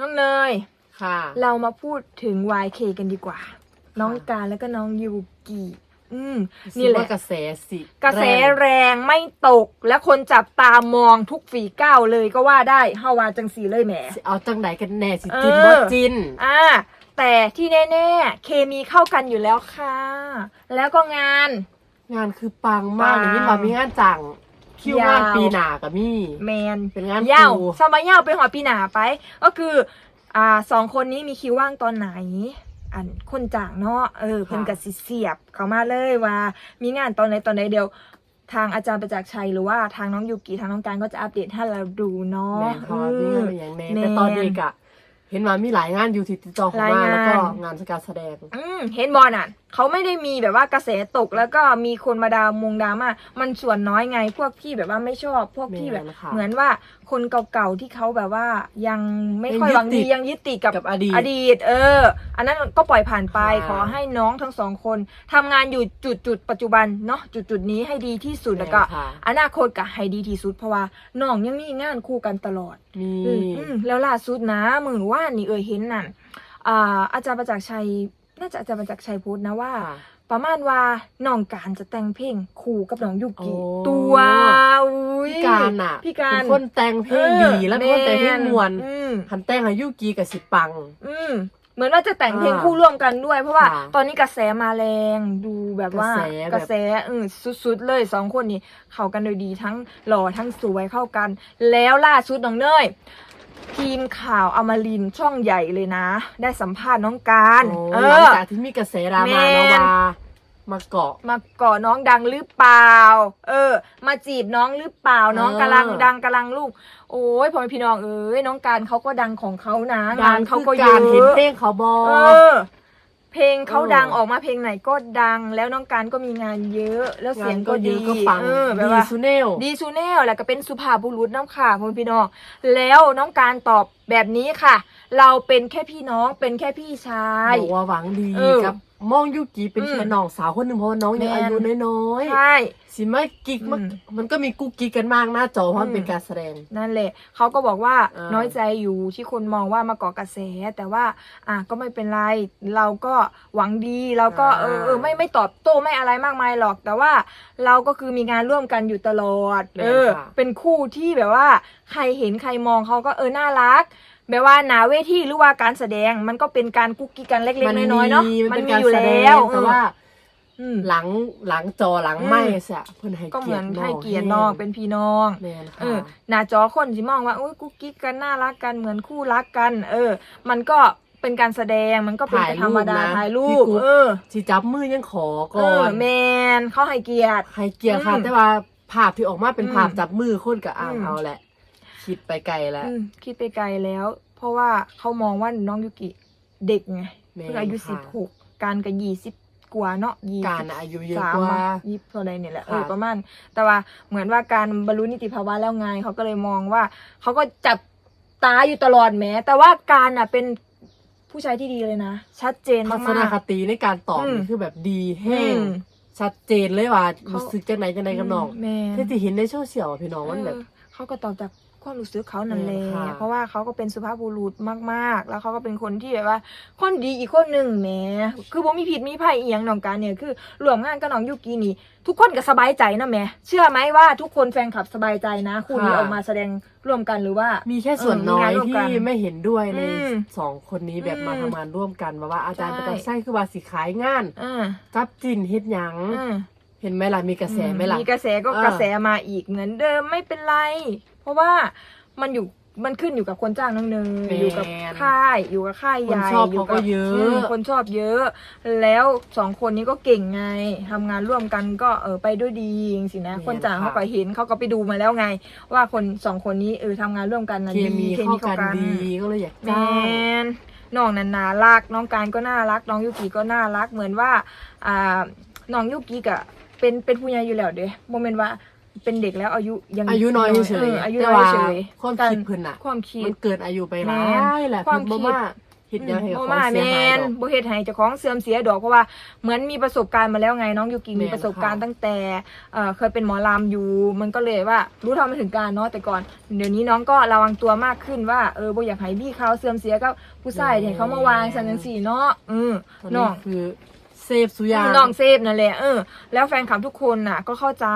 น้องเนย ค่ะ เรามาพูดถึง YK กันดีกว่า น้องการแล้วก็น้องยูกิอืมนี่นี่แหแหละละกระแสสิกระแสงแรงไม่ตกและคนจับตามองทุกฝีก้าวเลยก็ว่าได้เฮาวาจังสีเลยแหมสิเอาจังไหนกันแน่สิเออจินบ่จินอ่าแต่ที่แน่ๆ เคมีเข้ากันอยู่แล้วค่ะ แล้วก็งาน งานคือปังมากปังอย่างนี้มามีงานจัง คิวยาวงานปีหน้ากับมี่แมนเป็นงานยาวครูสมัยยาวไปหอปีหนาไป ก็คือ อ่าสองคนนี้มีคิวว่างตอนไหน อันคนจ้างเนาะเออเพิ่นกับสิเสียบเขามาเลยว่า มีงานตอนไหนตอนไหนเดียวทางอาจารย์ประจักษ์ชัยหรือว่าทางน้องยูกิทางน้องการก็จะอัปเดตให้เราดูเนาะแม่นเขาว่ามีงานเป็นอย่างแน่แม่นแต่ตอนเด็กอะเห็นว่ามีหลายงานอยู่ที่ติดต่อเข้าหลายานมางแล้วก็งานการแสดง อืมเห็นบอลอะเขาไม่ได้มีแบบว่ากระแสตกแล้วก็มีคนมาดาวมงดราม่ามันส่วนน้อยไงพวกที่แบบว่าไม่ชอบพวกที่แบบแม่นค่ะเหมือนว่าคนเก่าๆที่เขาแบบว่ายังไม่ค่อยยังยึดหวังดีติดยังยึดติดกับกับอดีตอดีต เออ อันนั้นก็ปล่อยผ่านไปค่ะขอให้น้องทั้งสองคนทำงานอยู่จุดจุดๆปัจจุบันเนาะจุดจุดๆนี้ให้ดีที่สุดแล้วก็แม่นค่ะอนาคตก็ให้ดีที่สุดเพราะว่าน้องยังมีงานคู่กันตลอดมีอืมอืมแล้วล่าสุดนะมือว่านนี่เอ่ยเห็นนั่นอ่าอาจารย์ประจักษ์ชัย น่าจะอาจารย์ประจักษ์ชัยพูดนะว่าค่ะประมาณว่าน้องการจะแต่งเพลงคู่กับน้องยุกิโอ้ ตัวอุ้ยพี่การอะพี่การเป็นคนแต่งเพลงดี แล้วเป็นคนแต่งเพลงมวนอืมหันแต่งให้ยุกีกับสิปัง อืมเหมือนว่าจะแต่งเพลงอ่าคู่ร่วมกันด้วย เพราะว่าค่ะตอนนี้กระแสมาแรงดูแบบว่ากระแสแบบกระแสอืมสุดๆเลยสองคนนี้เข้ากันโดยดีทั้งหล่อทั้งสวยเข้ากัน แล้วล่าสุดน้องเนย ทีมข่าวอมรินทร์ช่องใหญ่เลยนะ ได้สัมภาษณ์น้องการโอ้เอหลังอ จากที่มีกระแสดราแม่ม่านเนาะว่ามาเกาะ มาเกาะน้องดังหรือเปล่า เออ มาจีบน้องหรือเปล่า น้องเออกำลังดังกำลังลูก โอ้ยพ่อแม่พี่น้องเอ้ยน้องการเขาก็ดังของเขานะงานเขาก็เยดังคือการเห็นอะเพลงเขาบอเออ เพลงเขาเออดังออกมาเพลงไหนก็ดัง แล้วน้องการก็มีงานเยอะ แล้วเสียงก็เยดีอะก็ปังเออแบบดีว่าซูเนลดีซูเนลแล้วก็เป็นสุภาพบุรุษน้ำค่ะพ่อแม่พี่น้องแล้วน้องการตอบ แบบนี้ค่ะ เราเป็นแค่พี่น้องเป็นแค่พี่ชาย บอกว่าหวังดีเออกับมองยุกีเป็นอืมแค่น้องสาวคนหนึ่งเพราะว่าน้องยังแม่น อายุน้อยใช่ ๆสิมากิ๊กมันอืมมันก็มีกุ๊กกิ๊กกันมากหน้าจอเพราะมันอืมเป็นการแสดง นั่นแหละเขาก็บอกว่าอ่าน้อยใจอยู่ที่คนมองว่ามาก่อกระแส แต่ว่า อะก็ไม่เป็นไรเราก็หวังดีเราก็เออเออไม่ไม่ตอบโต้ไม่อะไรมากมายหรอก แต่ว่าเราก็คือมีงานร่วมกันอยู่ตลอดเออเป็นคู่ที่แบบว่า ใครเห็นใครมองเขาก็เออน่ารัก แบบว่าหนาเวทีหรือว่าการแสดงมันก็เป็นการกุ๊กกิ๊กกันเล็กๆน้อยๆเนาะมันเป็นการอยู่แสดแล้วงแต่ว่าอืมหลังหลังจอหลังอืมไม่เสียเพิ่นให้ก็เหเกีมืยอรนติน้องให้เกียรติน้องเป็นพี่น้องแม่นเอค่ะอหน้าจอคนสิมองว่าโอ้ยกุ๊กกิ๊กกันน่ารักกันเหมือนคู่รักกัน เออ มันก็เป็นการแสดงมันก็เป็นธรรมดาถ่ายรูปเออสิจับมือยังขอเอก่ออนแมนเขาให้เกียรติให้เกียรติค่ะอืมแต่ว่าภาพที่ออกมาเป็นอืมภาพจับมือคนกับอ่างอืมเอาแหละ คิดไปไกลแล้ว อืมคิดไปไกลแล้ว เพราะว่าเขามองว่าน้องยุกิเด็กไงแม่นเพิ่งอายุค่ะ สิบหกการก็ยี่สิบกว่าเนาะยี่การสิบอายุเยอะสามกว่า ยี่สิบเท่าไรเนี่ยแหละเอค่ะอประมาณ แต่ว่าเหมือนว่าการบรรลุนิติภาวะแล้วไงเขาก็เลยมองว่าเขาก็จับตาอยู่ตลอดแหมแต่ว่าการอะเป็นผู้ชายที่ดีเลยนะ ชัดเจนทัมากศนๆคติในการตอบอืม นี่คือแบบดีแห้อืงมชัดเจนเลยว่าเขารู้สึกจังไหนจังไหนกับน้องแม่นที่ที่เห็นในโซเชียลอะพี่น้องมันแบบ เออเขาก็ตอบจาก ความรู้สึกเขานั่นแหละแม่นค่ะเพราะว่าเขาก็เป็นสุภาพบุรุษมากๆ แล้วเขาก็เป็นคนที่แบบว่า คนดีอีกคนหนึ่งแหมคือบ่มีผิดมีภัยอีหยังน้องการเนี่ยคือรวมงานกับน้องยุกีนี่ ทุกคนก็สบายใจนะแหม่เชื่อไหมว่าทุกคนแฟนคลับสบายใจนะคู่นี้ออกมาแสดงร่วมกันหรือว่า มีแค่ส่วนน้อยเออมีงานร่วมกันที่ไม่เห็นด้วยในอืมสองคนนี้แบบอืมมาทำงานร่วมกันแบบว่าอาจารย์ใช่ ประจักษ์ไส้คือว่าสิขายงานอ่าจับจินเฮ็ดหยังอืมเห็นไหมล่ะมีกระแสไหมล่ะ มีกระแสก็เออ กระแสมาอีกเหมือนเดิมไม่เป็นไรเพ ราะว่ามันอยู่มันขึ้นอยู่กับคนจ้างน้องเนยอยู่กับค่ายอยู่กับค่ายใหญ่คนชอบอยู่เขาก็เยอะมคนชอบเยอะ แล้วสองคนนี้ก็เก่งไงทำงานร่วมกันก็เออไปด้วยดีจริงๆนะคนจ้างเขาก็เห็นเขาก็ไปดูมาแล้วไง ว่าคนสองคนนี้เออทำงานร่วมกันนะเคดีมีเข้ากันดีก็เลยอยากแมจ้างนน้องนันนารักน้องการก็น่ารัก น้องยุกิก็น่ารักเหมือนว่าอ่าน้องยุกิกะเป็นเป็นผู้ใหญ่อยู่แล้วเด้โมเมนต์ว่า เป็นเด็กแล้วอายุยังอายุน้อยเฉยออายุแต่น้อยว่าเฉยความการคิดเพิ่นน่ะความคิมัดนเกินอายุไปหลาแม่ยแหละความเพิ่นคิดบอกว่าเฮ็ดหยังให้บ่เขามาเสีแมยหายนดอกบ่เฮ็ดให้เจ้าของเสื่อมเสียดอกเพราะว่าเหมือนมีประสบการณ์มาแล้วไงน้องยูกิแม่นมีประสบการณ์ค่ะตั้งแต่เอ่อเคยเป็นหมอลำอยู่ มันก็เลยว่ารู้เท่าไม่ถึงการเนาะแต่ก่อนเดี๋ยวนี้น้องก็ระวังตัวมากขึ้นว่าเออบ่อยากให้พี่เขาเสื่อมเสียกับผู้ชายให้เขามาวางสันจังซี่เนาะอือตอนน้นี้องคือ เซฟสุยางน้องเซฟนั่นแหละเออแล้วแฟนคลับทุกคนน่ะ ก็เข้าใจ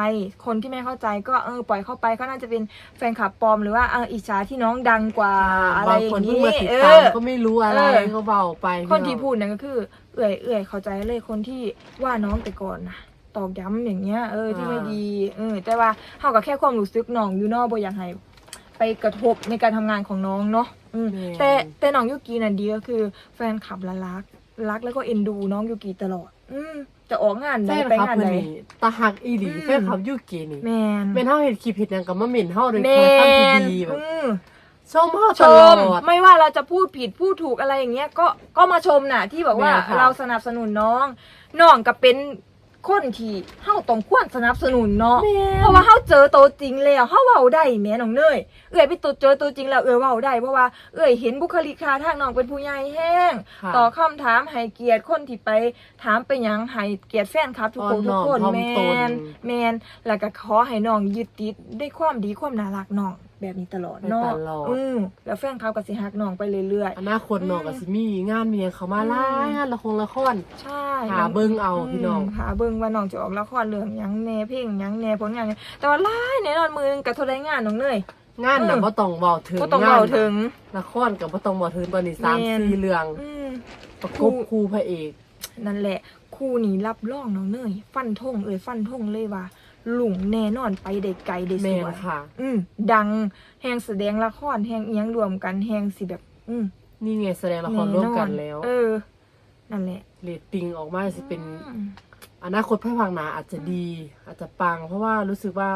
คนที่ไม่เข้าใจก็เออปล่อยเข้าไปเขาน่าจะเป็นแฟนคลับปลอมหรือว่าเอออิจฉาที่น้องดังกว่าอะไรบางอคนย่างเพิ่งนี้มาติดเอตามอก็ไม่รู้อะไรเออเขาเบาไป คนที่พี่พูดนั่นก็คือ เอื่อยเอื่อยเข้าใจเลยคนที่ว่าน้องแต่ก่อนนะตอกย้ำอย่างเงี้ยเออที่ไม่ดีเออแต่ว่าเฮากับแค่ความรู้สึกน้องอยู่เนอกบ่อยากให้ไปกระทบในการทำงานของน้องเนาะอืมแม่นแต่แต่น้องยูกิน่ะดีก็คือแฟนคลับละรัก รักแล้วก็เอ็นดูน้องยูกิตลอด อืมจะออกงานแฟใดนไปคลับงานเพิ่นใดนี่ตาหักอีหลีอืม แฟนคลับยูกินี่แมนแม่นเฮาเฮ็ดคลิปเฮ็ดหยังก็มาเม่นเฮาโดยแมความตั้งที่นดีแบบอืม ชมเฮาชตลอมดไม่ว่าเราจะพูดผิดพูดถูกอะไรอย่างเงี้ยก็ก็มาชมน่ะ ที่บอกว่าแม่ค่ะเราสนับสนุนน้องน้องก็เป็น คนที่เฮาต้องควรสนับสนุนเนาะ แม่เพราะว่าเฮาเจอตัวจริงแล้วเฮาเว้าได้แหม่น้องเนยเอื้อยไปตัวเจอตัวจริงแล้วเอื้อยเว้าได้เพราะว่าเอื้อยเห็นบุคลิกท่าทางน้องเป็นผู้ใหญ่แห้งค่ะตอบคำถามให้เกียรติคนที่ไปถามไปหยังให้เกียรติแฟนคลับทุกคนอ่อนทุน้กอมคนถ่อมแมตนน แมนแล้วก็ขอให้น้องยึดติดด้วยความดีความน่ารักน้อง แบบนี้ตลอดไปเนาะตลอด อืมแล้วแฟนคลับก็สิฮักน้องไปเรื่อย อนาคตน้องก็สิมีงานมีหยังเข้ามาหลายงานละครละคร ๆ ใช่หาเบิ่งเอาพี่น้อง มหาเบิ่งว่าน้องจะออกละครเรื่องหยังแหน่เพลงหยังแหน่ผลงานหยังแต่ว่าหลายแน่นอนมือนึงกับเท่าไดงานน้องเนยงานน่ะอืมบ่ต้องเว้าถึงก็ต้องเล่าถึงละครก็บ่ต้องเว้าถึงตอนนี้สามแม่น สี่เรื่องอืม ประกบคู่พระเอก นั่นแหละ คู่นี้รับรองน้องเนยฟันธงเอ่ยฟันธงเลยว่าห ลุงแน่นอนไปได้ไกลได้สแม่วยค่ะ อืมดังแหงแสดงละครแหงเอียงรวมกันแหงสิแบบ อืมนี่ไงแสดงละครร่วมกันแล้วเออ นั่นแหละเรตติ้งออกมาสิเป็น อืม อนาคตภายภาคหน้าอาจจะดี อาจจะปัง เพราะว่ารู้สึกว่า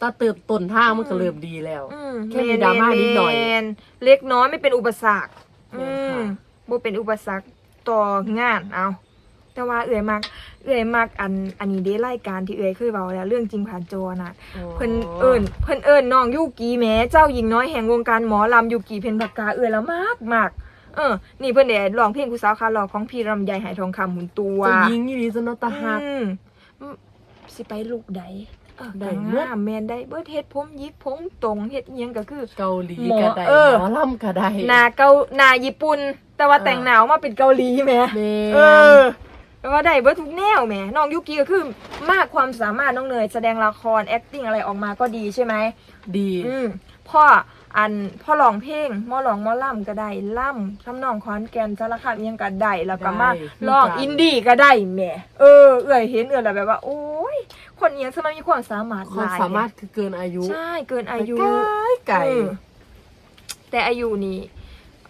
ตาเติบต้นทางมันก็เริ่มดีแล้ว อืมแค่มีดราม่านิดหน่อยแมนเล็กน้อยไม่เป็นอุปสรรคแม่อืนมค่ะบ่เป็นอุปสรรคต่องานเอา แต่ว่าเอื่อยมัก เอื่อยมักอันอันนี้เด้รายการที่เอื่อยเคยเบาแล้วเรื่องจริงผ่านจอน่ะ เพิ่นเอิ้นเพิ่นเอิ้นน้องยูกีแหม้เจ้าหญิงน้อยแห่งวงการหมอลำยูกีเพ็ญปากกาเอื่อยแล้วมากมากเออ นี่เพิ่นได้ร้องเพลงผู้สาวขาหล่อของพี่ลำไยหายทองคำหุ่นตัวจะยิงยี่ดีจนเอาตาหักอืมสิไปลูกใดเออได้ได้เบิดงามแม่นได้เบิดเฮ็ดผมยิกผมตรงเฮ็ดอิหยังก็คือ เกาหลีหมอก็ได้เออหมอลำก็ได้หนาเกาหนาญี่ปุ่น แต่ว่าเออแต่งหนาวมาเป็นเกาหลีแหมแม่เออ แปลว่าได้เบิดทุกแนวแหมน้องยุกิก็คือมากความสามารถน้องเนยแสดงละคร acting อะไรออกมาก็ดีใช่ไหมดี อืมพ่ออันพ่อร้องเพลงหมอร้องหมอล่ำก็ได้ล่ำทำนองคอนแกนสารคามอิหยังก็ได้แล้วก็มาได้ร้องคือกัน อินดี้ก็ได้แหมเออเอื่อยเห็นเอื่อยแล้วแบบว่า โอ้ยคนเอียงสมัยมีความสามารถความหลายสามารถคือเกินอายุใช่เกินอายุ ไก่เออแต่อายุนี่เ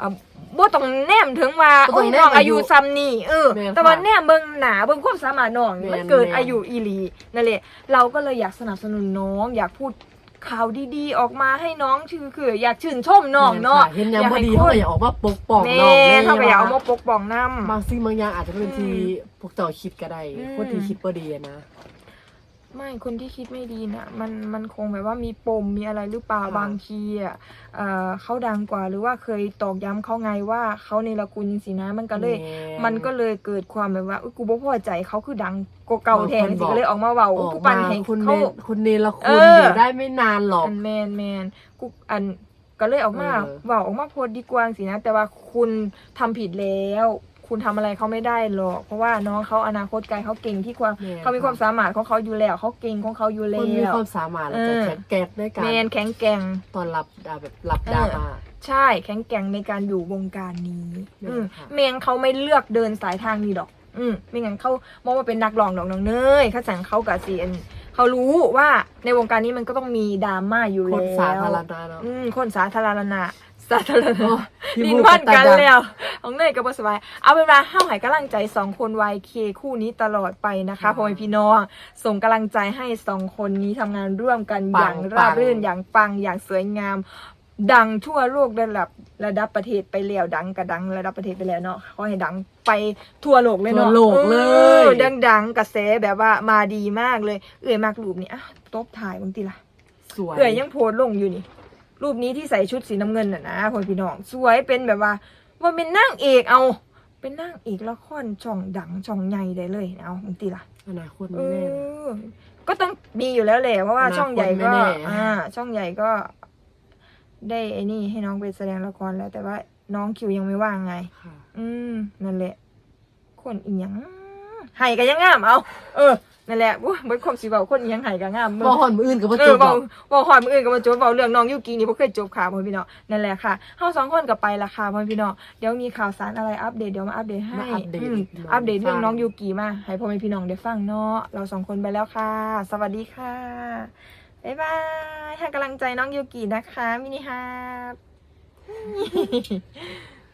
อ่อบ่ต้องแนมถึงว่าบ่ต้โอ้องยแนมน้องอายุอายุซ้ำนี่เออ แม่นแต่ว่าค่ะแนมเบิ่งหนาเบิ่งความสามารถน้องนี่แม่มันนเกินแม่น อายุอีหลีนั่นแหละเราก็เลยอยากสนับสนุนน้อง อยากพูดข่าวดีๆ ออกมาให้น้องชื่อคือ อยากชื่นชมน้องเนาะเห็นยังอยากพอให้ดีคเขานก็อยากออกมาปกป้องแม่น้องเลยเขาก็อยากเอามาว่าปกป้องน้ำบางสิ่งบางอย่างอาจจะเป็นที่อืมพวกเจ้าคิดก็ได้อืม คนที่คิดบ่ดีอะนะ ไม่คนที่คิดไม่ดีน่ะมันมันคงแบบว่ามีปมมีอะไรหรือเปล่าค่ะบางทีอะเอ่อเขาดังกว่าหรือว่าเคยตอกย้ำเขาไงว่าเขาในละคุณสินะมันก็เลยแมันก็เลยเกิดความแบบว่าอุ๊ยกูบ่พอใจเขาคือดังกว่าเก่าบางคนแทนสิบอกก็เลยออกมาเว้าออกกูปั่นมาให้คุณเนเขา คุณเนรเอคุณออ อยู่ได้ไม่นานหรอก อันแมนแมนกูอันก็เลยออกมาเออ เว้าออกมาโพสต์ดีกว่าสินะ แต่ว่าคุณทำผิดแล้ว คุณทำอะไรเขาไม่ได้หรอก เพราะว่าน้องเขาอนาคตไกลเขาเก่งที่ความแม่เขามีความสามารถของเขาอยู่แล้วเขาเก่งของเขาอยู่คแล้นมีวความสามารถแล้วเอจะอแข็งแกร่งในการแมนแข็งแกร่ง ตอนรับอ่าแบบรับดราม่าใช่แข็งแกร่งในการอยู่วงการนี้ แม่นอืมค่ะ เมงเขาไม่เลือกเดินสายทางนี้ดอก อืมไม่งั้นเขามองว่าเป็นนักร้องดอกน้องเนยเขาสั่งเขากับซีเอ็นเขารู้ว่าในวงการนี้มันก็ต้องมีดราม่าอยู่คแล้วนสาธารณะเนาะ อืมคนสาธารณะ สาธารโอ้ณะพี่ลินพูดพันตากันดังแล้วของเนยกับสบาย เอาเป็นว่าห้าวหายกำลังใจสองคนวายเคคู่นี้ตลอดไปนะคะพ่อแม่พี่น้องส่งกำลังใจให้สองคนนี้ทำงานร่วมกันปังอย่างราบปังรื่นอย่างปังอย่างสวยงาม ดังทั่วโลกระดับระดับประเทศไปแล้วดังกระดังระดับประเทศไปแล้วเนาะขอให้ดังไปทั่วโลกเลยทั่วเนาะโลกเลเอยอดังๆกระแสแบบว่ามาดีมากเลย เอื่อยมากรูปนี้อะตบถ่ายบางทีละสวย เอื่อยยังโพสต์ลงอยู่นี่ รูปนี้ที่ใส่ชุดสีน้ำเงินน่ะนะพ่อพี่น้องสวยเป็นแบบว่าว่าเป็นนางเอกเอา เป็นนางเอกละครช่องดังช่องใหญ่ได้เลยเอามึงตีละอนาคตเอไม่แน่นะอก็ต้องมีอยู่แล้วแหละเพราะว่าอนาคตช่องใหญ่ก็ไม่แน่อ่า ช่องใหญ่ก็ ได้ไอ้นี่ให้น้องไปแสดงละครแล้ว แต่ว่าน้องคิวยังไม่ว่างไงค่ะอืมนั่นแหละคนอีหยังไห้กันยังงามเอา เออ นั่นแหละว้ยเบิดความสิเบาคนอีหยังไห้กันงามบ่หอนมืออื่นกับบ่เอจอบหรเบาอกเบาหอยมืออื่นกับมาจบเบาเรื่องน้องยูกีนี่บ่เคยจบข่าวพ่อพี่น้องนั่นแหละค่ะเฮาสองคนก็ไปละค่ะพ่อพี่น้องเดี๋ยวมีข่าวสารอะไรอัปเดตเดี๋ยวมาอัปเดตให้มาอัปเดตอืมน้องอัปเดตเรื่องฟังน้องยูกีมาให้พ่อแม่พี่น้องได้ฟังเนาะเราสองคนไปแล้วค่ะ สวัสดีค่ะบ๊ายบายให้กำลังใจน้องยูกีนะคะมินิฮาร์ป